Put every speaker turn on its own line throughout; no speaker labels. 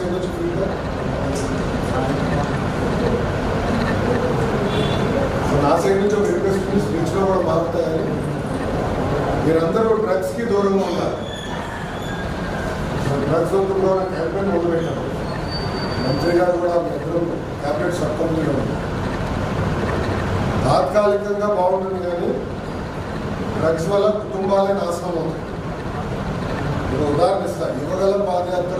so much feedback. నా side నుంచి ఒక రిక్వెస్ట్ స్పీచ్లో కూడా మారుతాయని మీరందరూ డ్రగ్స్కి దూరంగా ఉన్నారు. డ్రగ్స్ వద్దులో క్యాబినెట్ మొదలుపెట్టాను మంత్రి గారు కూడా మీ ఇద్దరు క్యాబినెట్ సర్పంచ్గా తాత్కాలికంగా బాగుంటుంది కానీ డ్రగ్స్ వల్ల కుటుంబాలే నాశనం అవుతుంది ఉదాహరణ ఇస్తాను యువగలం పాదయాత్ర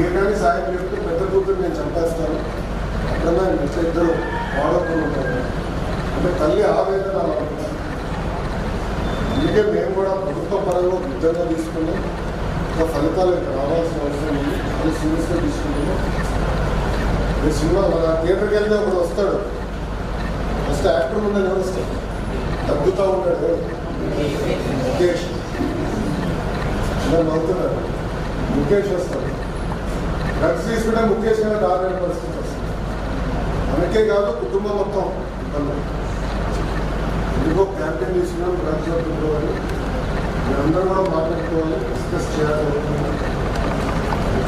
మీరు కానీ సహాయం చెప్తే పెద్ద కూతురు నేను చంపేస్తాను. అట్లనే మిగతా ఇద్దరు వాడకుండా ఉంటారు. అంటే తల్లి ఆవేదన అందుకే మేము కూడా ప్రభుత్వ పరంగా ఉద్యోగం తీసుకున్నాం ఒక ఫలితాలు రావాల్సిన అవసరం ఉంది. అది సీరియస్గా తీసుకుంటున్నాం ఈ సినిమా మన థియేటర్కి వెళ్తే ఒకడు వస్తాడు. ఫస్ట్ యాక్టర్ ముందు ఎవరు వస్తాడు తగ్గుతూ ఉంటాడు. ముఖేష్. ఇలా నవ్వుతున్నాడు ముఖేష్ వస్తాడు. డ్రగ్స్ తీసుకుంటే ముఖ్యంగా దారుణ పరిస్థితి వస్తుంది. అందుకే కాదు కుటుంబం మొత్తం ఇబ్బంది. ఎందుకో క్యాంపెయిన్ తీసుకున్నాం డ్రగ్స్ వద్దుకోవాలి మీరందరూ కూడా మాట్లాడుకోవాలి డిస్కస్ చేయాలి.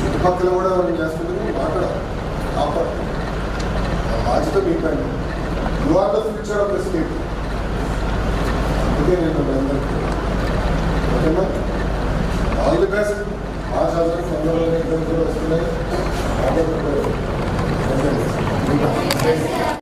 చుట్టుపక్కల కూడా మనం చేస్తుంది మాట్లాడాలి కాపాడు బాధ్యత మీ పైన you are the future of the state అందుకే నేను మీ అందరికీ ఓకేనా? All the best